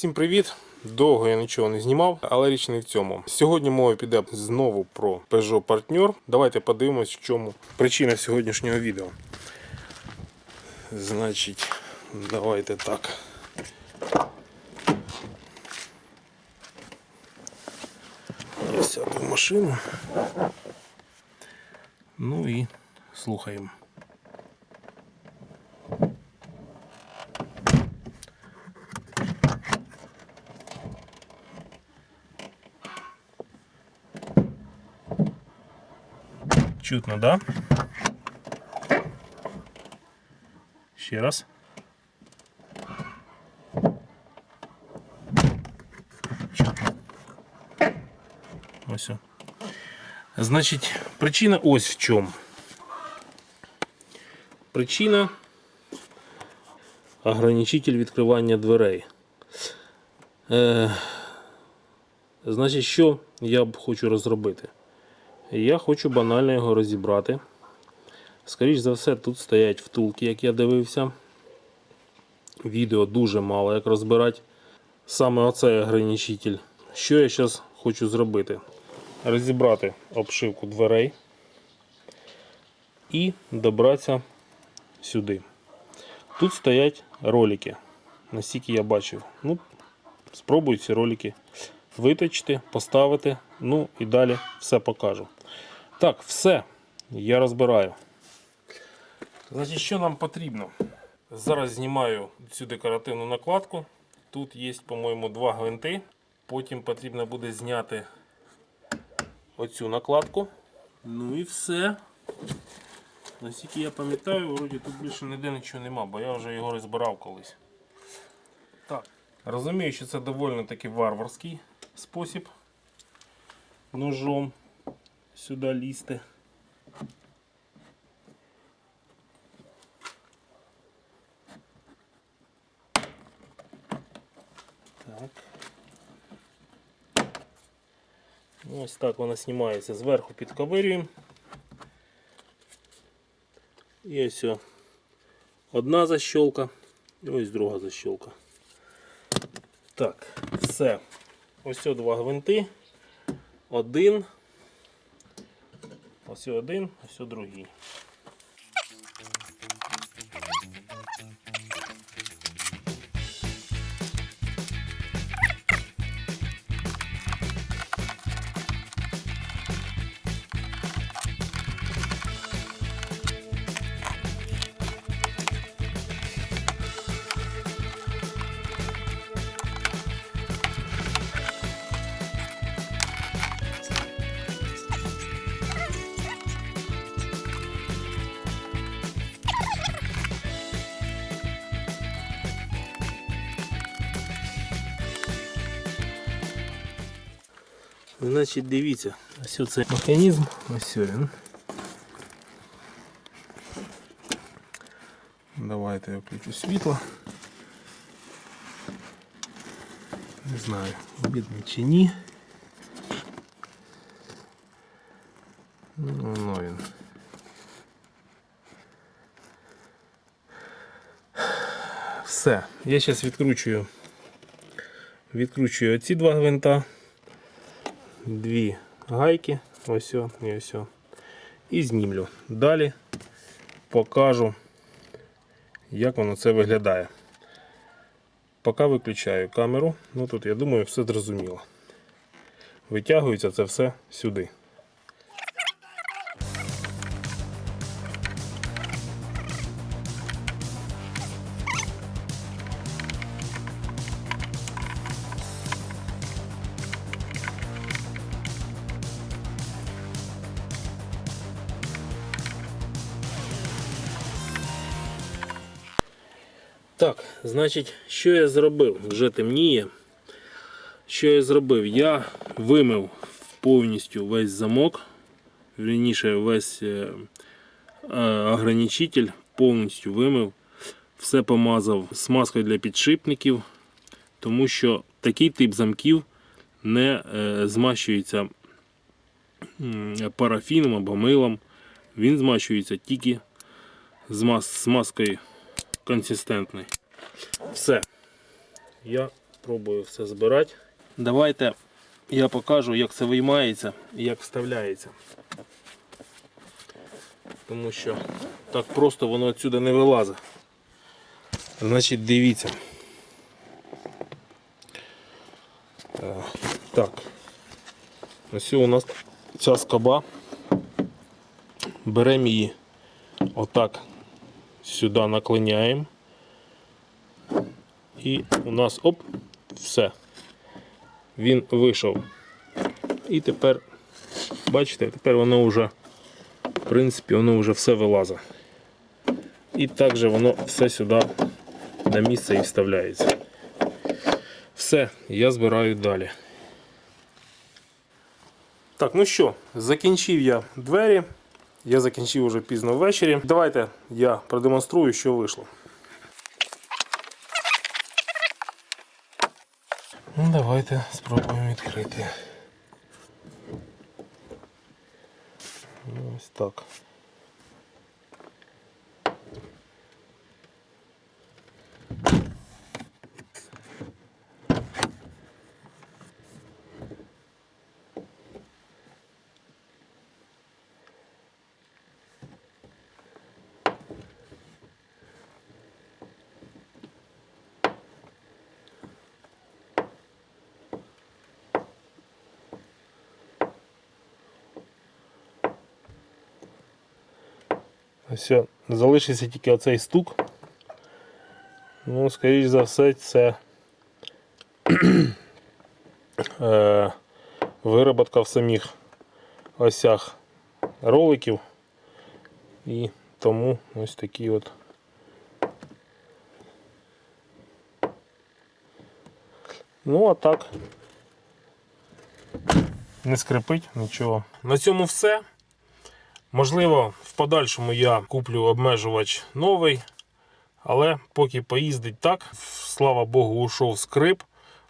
Всім привіт! Довго я нічого не знімав, але річ не в цьому. Сьогодні мова піде знову про Peugeot Partner. Давайте подивимось, в чому причина сьогоднішнього відео. Значить, давайте так. Я сяду в машину. Ну і слухаємо. Чутно, да? Ще раз. Чутно. Ось. Значить, причина ось в чому. Причина ограничитель відкривання дверей. Е, значить, що я б хочу розробити? Я хочу банально його розібрати. Скоріш за все, тут стоять втулки, як я дивився. Відео дуже мало як розбирати. Саме оцей ограничитель. Що я зараз хочу зробити? Розібрати обшивку дверей і добратися сюди. Тут стоять ролики, наскільки я бачив. Ну, спробую ці ролики виточити, поставити, ну і далі все покажу. Так, все, я розбираю. Значить, що нам потрібно? Зараз знімаю цю декоративну накладку. Тут є, по-моєму, два гвинти. Потім потрібно буде зняти оцю накладку. Ну і все. Наскільки я пам'ятаю, вроді тут більше ніде нічого нема, бо я вже його розбирав колись. Так. Розумію, що це доволі таки варварський спосіб ножом сюди лізти. Так. Ось так вона знімається. Зверху підковирюємо. І ось одна защолка і ось друга защолка. Так, все. Ось два гвинти. Один. Ось один, ось другий. Значить, дивіться, ось цей механізм, ось він. Давайте я включу світло. Не знаю, видно чи ні. Ну, воно він. Все, я зараз відкручую. Відкручую оці два гвинта Дві гайки, ось о, і ось. І знімлю. Далі покажу, як воно це виглядає. Поки виключаю камеру, ну тут я думаю все зрозуміло. Витягується це все сюди. Так, значить, що я зробив? Вже темніє. Що я зробив? Я вимив повністю весь замок, вірніше весь е, е, ограничитель повністю вимив. Все помазав смазкою для підшипників, тому що такий тип замків не е, змащується парафіном або милом. Він змащується тільки з смазкою консистентний. Все. Я спробую все збирати. Давайте я покажу, як це виймається і як вставляється. Тому що так просто воно відсюди не вилазить. Значить, дивіться. Е, Так. Ось у нас ця скоба. Беремо її отак сюди наклоняємо. І у нас оп, все. Він вийшов. І тепер, бачите, тепер воно вже, в принципі, воно вже все вилазить. І також воно все сюди на місце і вставляється. Все, я збираю далі. Так, ну що, закінчив я двері. Я закінчив уже пізно ввечері. Давайте я продемонструю, що вийшло. Ну, давайте спробуємо відкрити. Ну, Ось так. Ось залишиться тільки оцей стук. Ну, скоріш за все, це е, вироботка в самих осях роликів. І тому ось такі от. Ну, а так. Не скрипить нічого. На цьому все. Можливо, в подальшому я куплю обмежувач новий, але поки поїздить так, слава Богу, ушов скрип.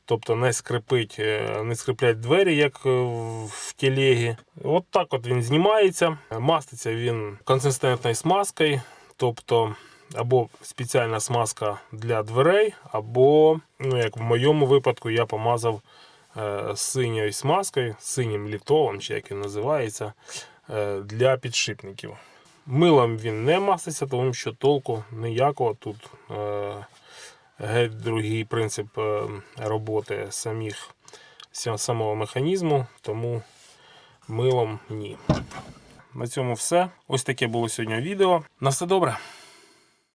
Тобто не скрипить, е, не скриплять двері, як е, в телегі. От так от він знімається. Маститься він консистентною смазкою, тобто або спеціальна смазка для дверей, або, ну як в моєму випадку, я помазав е, синьою смазкою, синім літолом, чи як він називається, для підшипників. Милом він не маститься, тому що толку ніякого тут. Е, геть другий принцип е, роботи самих, самого механізму, тому милом ні. На цьому все. Ось таке було сьогодні відео. На все добре.